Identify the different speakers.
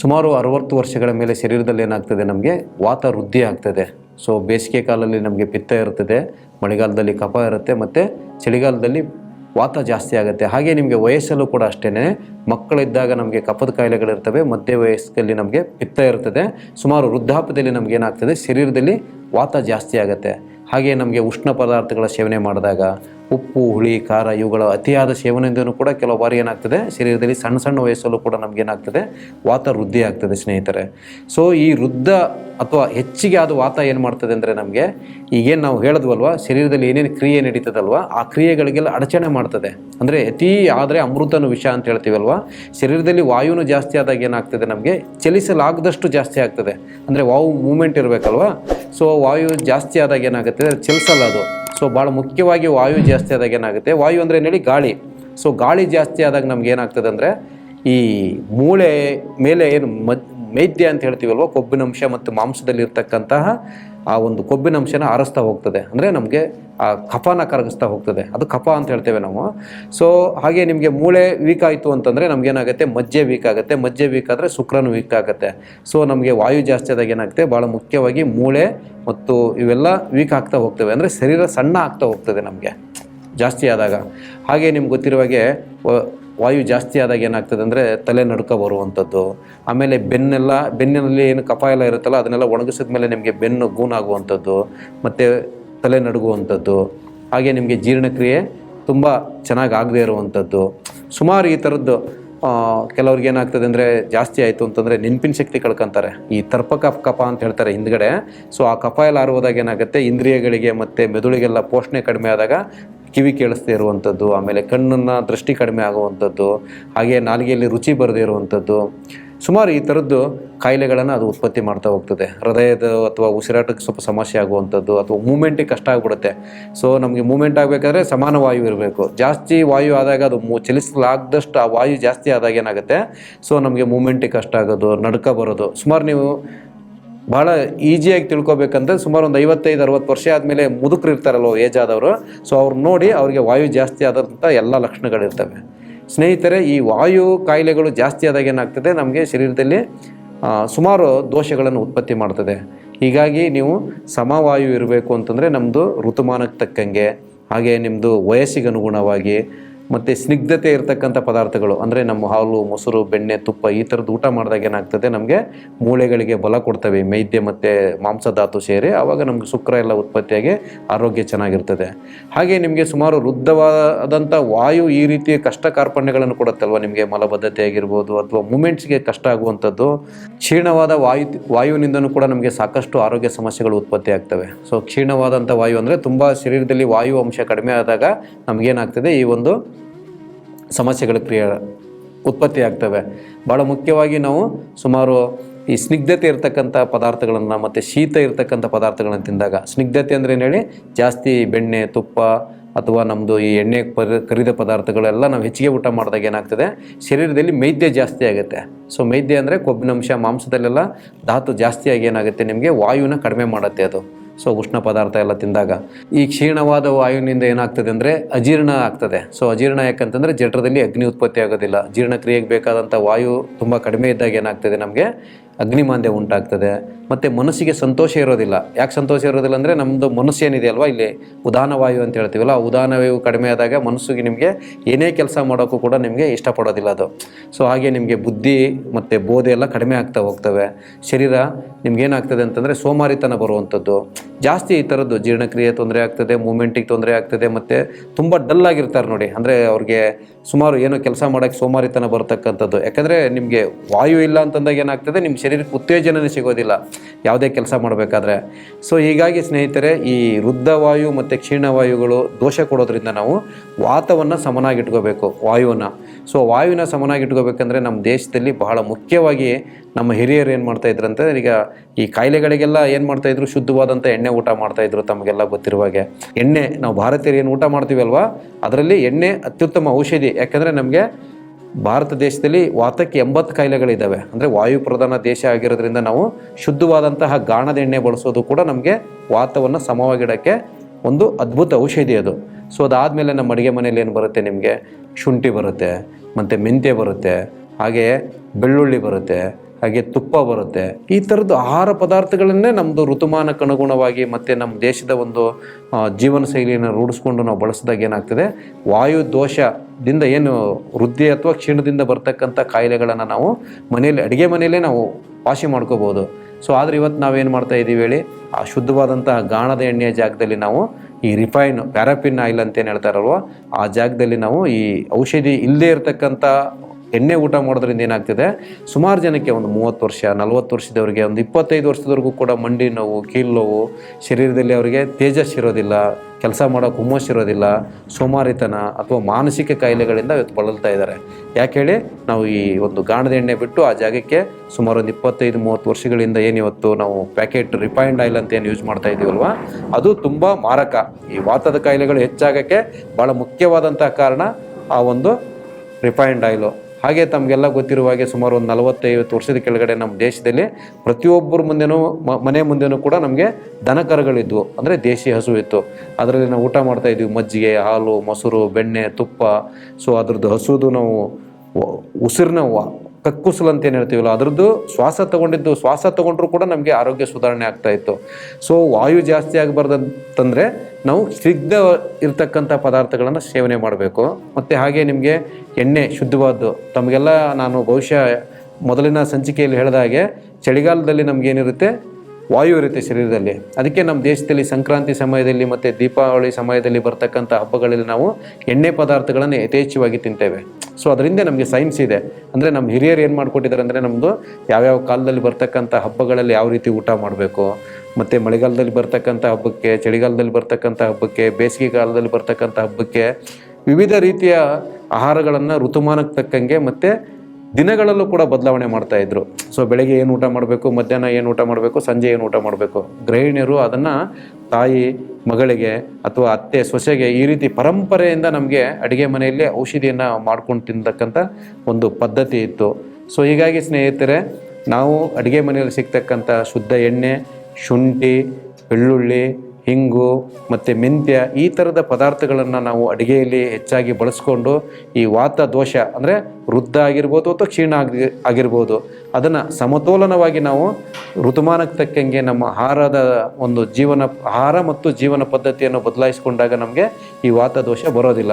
Speaker 1: ಸುಮಾರು ಅರವತ್ತು ವರ್ಷಗಳ ಮೇಲೆ ಶರೀರದಲ್ಲಿ ಏನಾಗ್ತದೆ ನಮಗೆ? ವಾತ ವೃದ್ಧಿ ಆಗ್ತದೆ. ಸೊ ಬೇಸಿಗೆ ಕಾಲದಲ್ಲಿ ನಮಗೆ ಪಿತ್ತ ಇರ್ತದೆ ಮಳೆಗಾಲದಲ್ಲಿ ಕಫ ಇರುತ್ತೆ ಮತ್ತು ಚಳಿಗಾಲದಲ್ಲಿ ವಾತ ಜಾಸ್ತಿ ಆಗುತ್ತೆ. ಹಾಗೆ ನಿಮಗೆ ವಯಸ್ಸಲ್ಲೂ ಕೂಡ ಅಷ್ಟೇ ಮಕ್ಕಳಿದ್ದಾಗ ನಮಗೆ ಕಫದ ಕಾಯಿಲೆಗಳಿರ್ತವೆ ಮಧ್ಯ ವಯಸ್ಸಲ್ಲಿ ನಮಗೆ ಪಿತ್ತ ಇರ್ತದೆ. ಸುಮಾರು ವೃದ್ಧಾಪದಲ್ಲಿ ನಮಗೆ ಏನಾಗ್ತದೆ? ಶರೀರದಲ್ಲಿ ವಾತ ಜಾಸ್ತಿ ಆಗುತ್ತೆ. ಹಾಗೆ ನಮಗೆ ಉಷ್ಣ ಪದಾರ್ಥಗಳ ಸೇವನೆ ಮಾಡಿದಾಗ ಉಪ್ಪು, ಹುಳಿ, ಖಾರ ಇವುಗಳ ಅತಿಯಾದ ಸೇವನೆಯಿಂದನೂ ಕೂಡ ಕೆಲವು ಬಾರಿ ಏನಾಗ್ತದೆ? ಶರೀರದಲ್ಲಿ ಸಣ್ಣ ಸಣ್ಣ ವಯಸ್ಸಲ್ಲೂ ಕೂಡ ನಮಗೇನಾಗ್ತದೆ ವಾತ ವೃದ್ಧಿ ಆಗ್ತದೆ ಸ್ನೇಹಿತರೆ. ಸೊ ಈ ವೃದ್ಧ ಅಥವಾ ಹೆಚ್ಚಿಗೆ ಆದ ವಾತ ಏನು ಮಾಡ್ತದೆ ಅಂದರೆ ನಮಗೆ ಈಗೇನು ನಾವು ಹೇಳಿದ್ವಲ್ವ? ಶರೀರದಲ್ಲಿ ಏನೇನು ಕ್ರಿಯೆ ನಡೀತದಲ್ವ? ಆ ಕ್ರಿಯೆಗಳಿಗೆಲ್ಲ ಅಡಚಣೆ ಮಾಡ್ತದೆ. ಅಂದರೆ ಅತಿ ಆದರೆ ಅಮೃತನು ವಿಷ ಅಂತ ಹೇಳ್ತೀವಲ್ವ? ಶರೀರದಲ್ಲಿ ವಾಯುನು ಜಾಸ್ತಿ ಆದಾಗ ಏನಾಗ್ತದೆ ನಮಗೆ? ಚಲಿಸಲಾಗದಷ್ಟು ಜಾಸ್ತಿ ಆಗ್ತದೆ. ಅಂದರೆ ವಾಯು ಮೂಮೆಂಟ್ ಇರಬೇಕಲ್ವ? ಸೊ ವಾಯು ಜಾಸ್ತಿ ಆದಾಗ ಏನಾಗುತ್ತೆ? ಚಲಿಸಲ್ಲ ಅದು. ಸೊ ಭಾಳ ಮುಖ್ಯವಾಗಿ ವಾಯು ಜಾಸ್ತಿ ಆದಾಗ ಏನಾಗುತ್ತೆ? ವಾಯು ಅಂದರೆ ಹೇಳಿ? ಗಾಳಿ. ಸೊ ಗಾಳಿ ಜಾಸ್ತಿ ಆದಾಗ ನಮ್ಗೆ ಏನಾಗ್ತದೆ ಅಂದರೆ ಈ ಮೂಳೆ ಮೇಲೆ ಏನು ಮದ್ ಮೇದ್ಯ ಅಂತ ಹೇಳ್ತೀವಲ್ವ? ಕೊಬ್ಬಿನಂಶ ಮತ್ತು ಮಾಂಸದಲ್ಲಿ ಇರ್ತಕ್ಕಂತಹ ಆ ಒಂದು ಕೊಬ್ಬಿನಂಶನ ಆರಿಸ್ತಾ ಹೋಗ್ತದೆ. ಅಂದರೆ ನಮಗೆ ಆ ಕಫಾನ ಕರಗಿಸ್ತಾ ಹೋಗ್ತದೆ. ಅದು ಕಫ ಅಂತ ಹೇಳ್ತೇವೆ ನಾವು. ಸೊ ಹಾಗೆ ನಿಮಗೆ ಮೂಳೆ ವೀಕ್ ಆಯಿತು ಅಂತಂದರೆ ನಮಗೇನಾಗುತ್ತೆ ಮಜ್ಜೆ ವೀಕ್ ಆಗುತ್ತೆ. ಮಜ್ಜೆ ವೀಕ್ ಆದರೆ ಶುಕ್ರನು ವೀಕ್ ಆಗುತ್ತೆ. ಸೊ ನಮಗೆ ವಾಯು ಜಾಸ್ತಿ ಆದಾಗ ಏನಾಗುತ್ತೆ? ಭಾಳ ಮುಖ್ಯವಾಗಿ ಮೂಳೆ ಮತ್ತು ಇವೆಲ್ಲ ವೀಕ್ ಆಗ್ತಾ ಹೋಗ್ತವೆ. ಅಂದರೆ ಶರೀರ ಸಣ್ಣ ಆಗ್ತಾ ಹೋಗ್ತದೆ ನಮಗೆ. ಜಾಸ್ತಿ ಆದಾಗ. ಹಾಗೆ ನಿಮ್ಗೆ ಗೊತ್ತಿರುವಾಗೆ ವಾಯು ಜಾಸ್ತಿ ಆದಾಗ ಏನಾಗ್ತದೆ ಅಂದರೆ ತಲೆ ನಡುಕ ಬರುವಂಥದ್ದು. ಆಮೇಲೆ ಬೆನ್ನೆಲ್ಲ, ಬೆನ್ನಿನಲ್ಲಿ ಏನು ಕಫ ಎಲ್ಲ ಇರುತ್ತಲ್ಲ, ಅದನ್ನೆಲ್ಲ ಒಣಗಿಸಿದ ಮೇಲೆ ನಿಮಗೆ ಬೆನ್ನು ಗೂನಾಗುವಂಥದ್ದು, ಮತ್ತು ತಲೆ ನಡುಗುವಂಥದ್ದು, ಹಾಗೆ ನಿಮಗೆ ಜೀರ್ಣಕ್ರಿಯೆ ತುಂಬ ಚೆನ್ನಾಗಿ ಆಗದೇ ಇರುವಂಥದ್ದು. ಸುಮಾರು ಈ ಥರದ್ದು ಕೆಲವ್ರಿಗೆ ಏನಾಗ್ತದೆ ಅಂದರೆ ಜಾಸ್ತಿ ಆಯಿತು ಅಂತಂದರೆ ನೆನಪಿನ ಶಕ್ತಿ ಕಳ್ಕೊಂತಾರೆ. ಈ ತರ್ಪಕ ಕಫ ಅಂತ ಹೇಳ್ತಾರೆ ಹಿಂದ್ಗಡೆ. ಸೊ ಆ ಕಫ ಎಲ್ಲ ಆರುವುದಾಗ ಏನಾಗುತ್ತೆ? ಇಂದ್ರಿಯಗಳಿಗೆ ಮತ್ತು ಮೆದುಳಿಗೆಲ್ಲ ಪೋಷಣೆ ಕಡಿಮೆ ಆದಾಗ ಕಿವಿ ಕೇಳಿಸ್ದೇ ಇರುವಂಥದ್ದು, ಆಮೇಲೆ ಕಣ್ಣನ್ನು ದೃಷ್ಟಿ ಕಡಿಮೆ ಆಗುವಂಥದ್ದು, ಹಾಗೆ ನಾಲಿಗೆಯಲ್ಲಿ ರುಚಿ ಬರದೇ ಇರುವಂಥದ್ದು, ಸುಮಾರು ಈ ಥರದ್ದು ಕಾಯಿಲೆಗಳನ್ನು ಅದು ಉತ್ಪತ್ತಿ ಮಾಡ್ತಾ ಹೋಗ್ತದೆ. ಹೃದಯದ ಅಥವಾ ಉಸಿರಾಟಕ್ಕೆ ಸ್ವಲ್ಪ ಸಮಸ್ಯೆ ಆಗುವಂಥದ್ದು ಅಥವಾ ಮೂಮೆಂಟಿಗೆ ಕಷ್ಟ ಆಗಿಬಿಡುತ್ತೆ. ಸೊ ನಮಗೆ ಮೂಮೆಂಟ್ ಆಗಬೇಕಾದ್ರೆ ಸಮಾನ ವಾಯು ಇರಬೇಕು. ಜಾಸ್ತಿ ವಾಯು ಆದಾಗ ಅದು ಮೂ, ಚಲಿಸಲಾಗದಷ್ಟು ಆ ವಾಯು ಜಾಸ್ತಿ ಆದಾಗ ಏನಾಗುತ್ತೆ? ಸೊ ನಮಗೆ ಮೂಮೆಂಟಿಗೆ ಕಷ್ಟ ಆಗೋದು ನಡ್ಕೋ ಬರೋದು ಸುಮಾರು ನೀವು ಭಾಳ ಈಸಿಯಾಗಿ ತಿಳ್ಕೊಬೇಕಂದ್ರೆ ಸುಮಾರು ಒಂದು ಐವತ್ತೈದು, ಅರವತ್ತು ವರ್ಷ ಆದಮೇಲೆ ಮುದುಕರು ಇರ್ತಾರಲ್ವ ಏಜ್ ಆದವರು ಸೊ ಅವ್ರು ನೋಡಿ ಅವರಿಗೆ ವಾಯು ಜಾಸ್ತಿ ಆದಂಥ ಎಲ್ಲ ಲಕ್ಷಣಗಳಿರ್ತವೆ. ಸ್ನೇಹಿತರೆ, ಈ ವಾಯು ಕಾಯಿಲೆಗಳು ಜಾಸ್ತಿ ಆದಾಗ ಏನಾಗ್ತದೆ? ನಮಗೆ ಶರೀರದಲ್ಲಿ ಸುಮಾರು ದೋಷಗಳನ್ನು ಉತ್ಪತ್ತಿ ಮಾಡ್ತದೆ. ಹೀಗಾಗಿ ನೀವು ಸಮವಾಯು ಇರಬೇಕು ಅಂತಂದರೆ ನಮ್ಮದು ಋತುಮಾನಕ್ಕೆ ತಕ್ಕಂಗೆ, ಹಾಗೆ ನಿಮ್ಮದು ವಯಸ್ಸಿಗೆ ಅನುಗುಣವಾಗಿ ಮತ್ತು ಸ್ನಿಗ್ಧತೆ ಇರತಕ್ಕಂಥ ಪದಾರ್ಥಗಳು, ಅಂದರೆ ನಮ್ಮ ಹಾಲು, ಮೊಸರು, ಬೆಣ್ಣೆ, ತುಪ್ಪ ಈ ಥರದ್ದು ಊಟ ಮಾಡಿದಾಗ ಏನಾಗ್ತದೆ? ನಮಗೆ ಮೂಳೆಗಳಿಗೆ ಬಲ ಕೊಡ್ತವೆ, ಮೈದ್ಯ ಮತ್ತು ಮಾಂಸಧಾತು ಸೇರಿ, ಆವಾಗ ನಮಗೆ ಶುಕ್ರ ಎಲ್ಲ ಉತ್ಪತ್ತಿಯಾಗಿ ಆರೋಗ್ಯ ಚೆನ್ನಾಗಿರ್ತದೆ. ಹಾಗೆ ನಿಮಗೆ ಸುಮಾರು ವೃದ್ಧವಾದಂಥ ವಾಯು ಈ ರೀತಿಯ ಕಷ್ಟ ಕಾರ್ಪಣ್ಯಗಳನ್ನು ಕೊಡುತ್ತಲ್ವ? ನಿಮಗೆ ಮಲಬದ್ಧತೆ ಆಗಿರ್ಬೋದು, ಅಥವಾ ಮೂಮೆಂಟ್ಸ್ಗೆ ಕಷ್ಟ ಆಗುವಂಥದ್ದು, ಕ್ಷೀಣವಾದ ವಾಯು, ವಾಯುವಿನಿಂದನೂ ಕೂಡ ನಮಗೆ ಸಾಕಷ್ಟು ಆರೋಗ್ಯ ಸಮಸ್ಯೆಗಳು ಉತ್ಪತ್ತಿ ಆಗ್ತವೆ. ಸೊ ಕ್ಷೀಣವಾದಂಥ ವಾಯು ಅಂದರೆ ತುಂಬ ಶರೀರದಲ್ಲಿ ವಾಯು ಅಂಶ ಕಡಿಮೆ ಆದಾಗ ನಮಗೇನಾಗ್ತದೆ ಈ ಒಂದು ಸಮಸ್ಯೆಗಳು ಕ್ರಿಯೆ ಉತ್ಪತ್ತಿ ಆಗ್ತವೆ. ಭಾಳ ಮುಖ್ಯವಾಗಿ ನಾವು ಸುಮಾರು ಈ ಸ್ನಿಗ್ಧತೆ ಇರತಕ್ಕಂಥ ಪದಾರ್ಥಗಳನ್ನು ಮತ್ತು ಶೀತ ಇರತಕ್ಕಂಥ ಪದಾರ್ಥಗಳನ್ನು ತಿಂದಾಗ, ಸ್ನಿಗ್ಧತೆ ಅಂದರೆ ಏನು ಹೇಳಿ? ಜಾಸ್ತಿ ಬೆಣ್ಣೆ, ತುಪ್ಪ ಅಥವಾ ನಮ್ಮದು ಈ ಎಣ್ಣೆ ಪರಿ ಕರಿದ ಪದಾರ್ಥಗಳೆಲ್ಲ ನಾವು ಹೆಚ್ಚಿಗೆ ಊಟ ಮಾಡಿದಾಗ ಏನಾಗ್ತದೆ? ಶರೀರದಲ್ಲಿ ಮೈದ್ಯ ಜಾಸ್ತಿ ಆಗುತ್ತೆ. ಸೊ ಮೈದ್ಯ ಅಂದರೆ ಕೊಬ್ಬಿನಂಶ, ಮಾಂಸದಲ್ಲೆಲ್ಲ ಧಾತು ಜಾಸ್ತಿಯಾಗಿ ಏನಾಗುತ್ತೆ ನಿಮಗೆ? ವಾಯುನ ಕಡಿಮೆ ಮಾಡುತ್ತೆ ಅದು. ಸೊ ಉಷ್ಣ ಪದಾರ್ಥ ಎಲ್ಲ ತಿಂದಾಗ ಈ ಕ್ಷೀಣವಾದ ವಾಯುವಿನಿಂದ ಏನಾಗ್ತದೆ ಅಂದರೆ ಅಜೀರ್ಣ ಆಗ್ತದೆ. ಸೊ ಅಜೀರ್ಣ ಯಾಕಂತಂದರೆ ಜಠರದಲ್ಲಿ ಅಗ್ನಿ ಉತ್ಪತ್ತಿ ಆಗೋದಿಲ್ಲ. ಜೀರ್ಣಕ್ರಿಯೆಗೆ ಬೇಕಾದಂಥ ವಾಯು ತುಂಬ ಕಡಿಮೆ ಇದ್ದಾಗ ಏನಾಗ್ತದೆ ನಮಗೆ? ಅಗ್ನಿಮಾಂದ್ಯ ಉಂಟಾಗ್ತದೆ, ಮತ್ತು ಮನಸ್ಸಿಗೆ ಸಂತೋಷ ಇರೋದಿಲ್ಲ. ಯಾಕೆ ಸಂತೋಷ ಇರೋದಿಲ್ಲ ಅಂದರೆ ನಮ್ಮದು ಮನಸ್ಸು ಏನಿದೆ ಅಲ್ವಾ ಇಲ್ಲಿ? ಉದಾನ ವಾಯು ಅಂತ ಹೇಳ್ತೀವಲ್ಲ ಆ ಉದಾನ ವಾಯು ಕಡಿಮೆ ಆದಾಗ ಮನಸ್ಸಿಗೆ ನಿಮಗೆ ಏನೇ ಕೆಲಸ ಮಾಡೋಕ್ಕೂ ಕೂಡ ನಿಮಗೆ ಇಷ್ಟಪಡೋದಿಲ್ಲ ಅದು. ಸೊ ಹಾಗೆ ನಿಮಗೆ ಬುದ್ಧಿ ಮತ್ತು ಬೋಧೆ ಎಲ್ಲ ಕಡಿಮೆ ಆಗ್ತಾ ಹೋಗ್ತವೆ. ಶರೀರ ನಿಮ್ಗೇನಾಗ್ತದೆ ಅಂತಂದರೆ ಸೋಮಾರಿತನ ಬರುವಂಥದ್ದು. ಜಾಸ್ತಿ ಈ ಥರದ್ದು ಜೀರ್ಣಕ್ರಿಯೆ ತೊಂದರೆ ಆಗ್ತದೆ, ಮೂಮೆಂಟಿಗೆ ತೊಂದರೆ ಆಗ್ತದೆ, ಮತ್ತು ತುಂಬ ಡಲ್ ಆಗಿರ್ತಾರೆ ನೋಡಿ. ಅಂದರೆ ಅವ್ರಿಗೆ ಸುಮಾರು ಏನೋ ಕೆಲಸ ಮಾಡೋಕ್ಕೆ ಸೋಮಾರಿತನ ಬರತಕ್ಕಂಥದ್ದು. ಯಾಕಂದರೆ ನಿಮಗೆ ವಾಯು ಇಲ್ಲ ಅಂತಂದಾಗ ಏನಾಗ್ತದೆ? ನಿಮ್ಮ ಶರೀರಕ್ಕೆ ಉತ್ತೇಜನವೇ ಸಿಗೋದಿಲ್ಲ. ಯಾವುದೇ ಕೆಲಸ ಮಾಡಬೇಕಾದ್ರೆ. ಸೊ ಹೀಗಾಗಿ ಸ್ನೇಹಿತರೆ, ಈ ವೃದ್ಧವಾಯು ಮತ್ತು ಕ್ಷೀಣವಾಯುಗಳು ದೋಷ ಕೊಡೋದ್ರಿಂದ ನಾವು ವಾತವನ್ನು ಸಮನಾಗಿಟ್ಕೋಬೇಕು, ವಾಯುವನ್ನು. ಸೊ ವಾಯುವಿನ ಸಮನಾಗಿಟ್ಕೋಬೇಕಂದ್ರೆ ನಮ್ಮ ದೇಶದಲ್ಲಿ ಬಹಳ ಮುಖ್ಯವಾಗಿ ನಮ್ಮ ಹಿರಿಯರು ಏನು ಮಾಡ್ತಾ ಅಂತಂದರೆ ಈಗ ಈ ಕಾಯಿಲೆಗಳಿಗೆಲ್ಲ ಏನು ಮಾಡ್ತಾಯಿದ್ರು ಶುದ್ಧವಾದಂಥ ಎಣ್ಣೆ ಊಟ ಮಾಡ್ತಾ ಇದ್ರು ತಮಗೆಲ್ಲ ಗೊತ್ತಿರುವ ಹಾಗೆ. ಎಣ್ಣೆ, ನಾವು ಭಾರತೀಯರು ಏನು ಊಟ ಮಾಡ್ತೀವಲ್ವ ಅದರಲ್ಲಿ ಎಣ್ಣೆ ಅತ್ಯುತ್ತಮ ಔಷಧಿ. ಯಾಕಂದರೆ ನಮಗೆ ಭಾರತ ದೇಶದಲ್ಲಿ ವಾತಕ್ಕೆ ಎಂಬತ್ತು ಕಾಯಿಲೆಗಳಿದ್ದಾವೆ. ಅಂದರೆ ವಾಯು ಪ್ರಧಾನ ದೇಶ ಆಗಿರೋದ್ರಿಂದ ನಾವು ಶುದ್ಧವಾದಂತಹ ಗಾಣದ ಎಣ್ಣೆ ಬಳಸೋದು ಕೂಡ ನಮಗೆ ವಾತವನ್ನು ಸಮವಾಗಿಡೋಕ್ಕೆ ಒಂದು ಅದ್ಭುತ ಔಷಧಿ ಅದು. ಸೊ ಅದಾದಮೇಲೆ ನಮ್ಮ ಅಡುಗೆ ಮನೇಲಿ ಏನು ಬರುತ್ತೆ ನಿಮಗೆ? ಶುಂಠಿ ಬರುತ್ತೆ, ಮತ್ತು ಮೆಂತ್ಯ ಬರುತ್ತೆ, ಹಾಗೆ ಬೆಳ್ಳುಳ್ಳಿ ಬರುತ್ತೆ, ಹಾಗೆ ತುಪ್ಪ ಬರುತ್ತೆ. ಈ ಥರದ್ದು ಆಹಾರ ಪದಾರ್ಥಗಳನ್ನೇ ನಮ್ಮದು ಋತುಮಾನಕ್ಕೆ ಅನುಗುಣವಾಗಿ ಮತ್ತು ನಮ್ಮ ದೇಶದ ಒಂದು ಜೀವನ ಶೈಲಿಯನ್ನು ರೂಢಿಸ್ಕೊಂಡು ನಾವು ಬಳಸಿದಾಗ ಏನಾಗ್ತದೆ? ವಾಯು ದೋಷದಿಂದ ಏನು ವೃದ್ಧಿ ಅಥವಾ ಕ್ಷೀಣದಿಂದ ಬರ್ತಕ್ಕಂಥ ಕಾಯಿಲೆಗಳನ್ನು ನಾವು ಮನೆಯಲ್ಲಿ, ಅಡುಗೆ ಮನೆಯಲ್ಲೇ ನಾವು ವಾಸಿ ಮಾಡ್ಕೋಬೋದು ಸೊ ಆದರೆ ಇವತ್ತು ನಾವೇನು ಮಾಡ್ತಾ ಇದ್ದೀವಿ ಹೇಳಿ, ಆ ಶುದ್ಧವಾದಂತಹ ಗಾಣದ ಎಣ್ಣೆಯ ಜಾಗದಲ್ಲಿ ನಾವು ಈ ರಿಫೈನ್ ಪ್ಯಾರಾಫಿನ್ ಆಯಿಲ್ ಅಂತ ಏನು ಹೇಳ್ತಾರಲ್ವ ಆ ಜಾಗದಲ್ಲಿ ನಾವು ಈ ಔಷಧಿ ಇಲ್ಲದೇ ಇರತಕ್ಕಂಥ ಎಣ್ಣೆ ಊಟ ಮಾಡೋದ್ರಿಂದ ಏನಾಗ್ತಿದೆ? ಸುಮಾರು ಜನಕ್ಕೆ ಒಂದು ಮೂವತ್ತು ವರ್ಷ, ನಲವತ್ತು ವರ್ಷದವರಿಗೆ, ಒಂದು ಇಪ್ಪತ್ತೈದು ವರ್ಷದವರೆಗೂ ಕೂಡ ಮಂಡಿ ನೋವು, ಕೀಲು ನೋವು, ಶರೀರದಲ್ಲಿ ಅವರಿಗೆ ತೇಜಸ್ ಇರೋದಿಲ್ಲ, ಕೆಲಸ ಮಾಡೋಕೆ ಹುಮ್ಮಸ್ ಇರೋದಿಲ್ಲ, ಸೋಮಾರಿತನ ಅಥವಾ ಮಾನಸಿಕ ಕಾಯಿಲೆಗಳಿಂದ ಇವತ್ತು ಬಳಲ್ತಾ ಇದ್ದಾರೆ. ಯಾಕೆ ಹೇಳಿ? ನಾವು ಈ ಒಂದು ಗಾಣದ ಎಣ್ಣೆ ಬಿಟ್ಟು ಆ ಜಾಗಕ್ಕೆ ಸುಮಾರು ಒಂದು ಇಪ್ಪತ್ತೈದು, ಮೂವತ್ತು ವರ್ಷಗಳಿಂದ ಏನು ಇವತ್ತು ನಾವು ಪ್ಯಾಕೆಟ್ ರಿಫೈನ್ಡ್ ಆಯಿಲ್ ಅಂತ ಏನು ಯೂಸ್ ಮಾಡ್ತಾ ಇದ್ದೀವಲ್ವ? ಅದು ತುಂಬ ಮಾರಕ. ಈ ವಾತದ ಕಾಯಿಲೆಗಳು ಹೆಚ್ಚಾಗಕ್ಕೆ ಭಾಳ ಮುಖ್ಯವಾದಂಥ ಕಾರಣ ಆ ಒಂದು ರಿಫೈನ್ಡ್ ಆಯಿಲು. ಹಾಗೆ ತಮಗೆಲ್ಲ ಗೊತ್ತಿರುವ ಹಾಗೆ ಸುಮಾರು ಒಂದು ನಲವತ್ತೈವತ್ತು ವರ್ಷದ ಕೆಳಗಡೆ ನಮ್ಮ ದೇಶದಲ್ಲಿ ಪ್ರತಿಯೊಬ್ಬರ ಮುಂದೆನೂ ಮನೆ ಮುಂದೆನೂ ಕೂಡ ನಮಗೆ ದನಕರುಗಳಿದ್ವು. ಅಂದರೆ ದೇಶಿ ಹಸು ಇತ್ತು. ಅದರಲ್ಲಿ ನಾವು ಊಟ ಮಾಡ್ತಾ ಇದ್ವಿ. ಮಜ್ಜಿಗೆ, ಹಾಲು, ಮೊಸರು, ಬೆಣ್ಣೆ, ತುಪ್ಪ. ಸೊ ಅದ್ರದ್ದು ಹಸುದು ನಾವು ಉಸಿರಿನ ಕಕ್ಕುಸಲು ಅಂತ ಏನು ಹೇಳ್ತೀವಲ್ಲ, ಅದ್ರದ್ದು ಶ್ವಾಸ ತಗೊಂಡಿದ್ದು, ಶ್ವಾಸ ತಗೊಂಡ್ರೂ ಕೂಡ ನಮಗೆ ಆರೋಗ್ಯ ಸುಧಾರಣೆ ಆಗ್ತಾ ಇತ್ತು. ಸೊ ವಾಯು ಜಾಸ್ತಿ ಆಗಬಾರ್ದಂತಂದರೆ ನಾವು ಸ್ನಿಗ್ಧ ಇರ್ತಕ್ಕಂಥ ಪದಾರ್ಥಗಳನ್ನು ಸೇವನೆ ಮಾಡಬೇಕು. ಮತ್ತು ಹಾಗೆ ನಿಮಗೆ ಎಣ್ಣೆ ಶುದ್ಧವಾದ್ದು. ತಮಗೆಲ್ಲ ನಾನು ಬಹುಶಃ ಮೊದಲಿನ ಸಂಚಿಕೆಯಲ್ಲಿ ಹೇಳಿದ ಹಾಗೆ ಚಳಿಗಾಲದಲ್ಲಿ ನಮಗೇನಿರುತ್ತೆ ವಾಯು ಇರುತ್ತೆ ಶರೀರದಲ್ಲಿ. ಅದಕ್ಕೆ ನಮ್ಮ ದೇಶದಲ್ಲಿ ಸಂಕ್ರಾಂತಿ ಸಮಯದಲ್ಲಿ ಮತ್ತು ದೀಪಾವಳಿ ಸಮಯದಲ್ಲಿ ಬರ್ತಕ್ಕಂಥ ಹಬ್ಬಗಳಲ್ಲಿ ನಾವು ಎಣ್ಣೆ ಪದಾರ್ಥಗಳನ್ನು ಯಥೇಚ್ಛವಾಗಿ ತಿಂತೇವೆ. ಸೊ ಅದರಿಂದ ನಮಗೆ ಸೈನ್ಸ್ ಇದೆ. ಅಂದರೆ ನಮ್ಮ ಹಿರಿಯರು ಏನು ಮಾಡಿಕೊಟ್ಟಿದ್ದಾರೆ ಅಂದರೆ ನಮ್ಮದು ಯಾವ್ಯಾವ ಕಾಲದಲ್ಲಿ ಬರ್ತಕ್ಕಂಥ ಹಬ್ಬಗಳಲ್ಲಿ ಯಾವ ರೀತಿ ಊಟ ಮಾಡಬೇಕು, ಮತ್ತು ಮಳೆಗಾಲದಲ್ಲಿ ಬರ್ತಕ್ಕಂಥ ಹಬ್ಬಕ್ಕೆ, ಚಳಿಗಾಲದಲ್ಲಿ ಬರ್ತಕ್ಕಂಥ ಹಬ್ಬಕ್ಕೆ, ಬೇಸಿಗೆ ಕಾಲದಲ್ಲಿ ಬರ್ತಕ್ಕಂಥ ಹಬ್ಬಕ್ಕೆ ವಿವಿಧ ರೀತಿಯ ಆಹಾರಗಳನ್ನು ಋತುಮಾನಕ್ಕೆ ತಕ್ಕಂಗೆ ಮತ್ತು ದಿನಗಳಲ್ಲೂ ಕೂಡ ಬದಲಾವಣೆ ಮಾಡ್ತಾ ಇದ್ರು. ಸೊ ಬೆಳಗ್ಗೆ ಏನು ಊಟ ಮಾಡಬೇಕು, ಮಧ್ಯಾಹ್ನ ಏನು ಊಟ ಮಾಡಬೇಕು, ಸಂಜೆ ಏನು ಊಟ ಮಾಡಬೇಕು. ಗೃಹಿಣಿಯರು ಅದನ್ನು ತಾಯಿ ಮಗಳಿಗೆ ಅಥವಾ ಅತ್ತೆ ಸೊಸೆಗೆ ಈ ರೀತಿ ಪರಂಪರೆಯಿಂದ ನಮಗೆ ಅಡುಗೆ ಮನೆಯಲ್ಲಿ ಔಷಧಿಯನ್ನು ಮಾಡ್ಕೊಂಡು ತಿನ್ನತಕ್ಕಂಥ ಒಂದು ಪದ್ಧತಿ ಇತ್ತು. ಸೊ ಹೀಗಾಗಿ ಸ್ನೇಹಿತರೆ, ನಾವು ಅಡುಗೆ ಮನೆಯಲ್ಲಿ ಸಿಗ್ತಕ್ಕಂಥ ಶುದ್ಧ ಎಣ್ಣೆ, ಶುಂಠಿ, ಬೆಳ್ಳುಳ್ಳಿ ಹಿಂಗು ಮತ್ತು ಮೆಂತ್ಯ ಈ ಥರದ ಪದಾರ್ಥಗಳನ್ನು ನಾವು ಅಡುಗೆಯಲ್ಲಿ ಹೆಚ್ಚಾಗಿ ಬಳಸ್ಕೊಂಡು ಈ ವಾತ ದೋಷ ಅಂದರೆ ವೃದ್ಧ ಆಗಿರ್ಬೋದು ಅಥವಾ ಕ್ಷೀಣ ಆಗಿ ಆಗಿರ್ಬೋದು, ಅದನ್ನು ಸಮತೋಲನವಾಗಿ ನಾವು ಋತುಮಾನಕ್ಕೆ ತಕ್ಕಂಗೆ ನಮ್ಮ ಆಹಾರದ ಒಂದು ಜೀವನ, ಆಹಾರ ಮತ್ತು ಜೀವನ ಪದ್ಧತಿಯನ್ನು ಬದಲಾಯಿಸಿಕೊಂಡಾಗ ನಮಗೆ ಈ ವಾತ ದೋಷ ಬರೋದಿಲ್ಲ.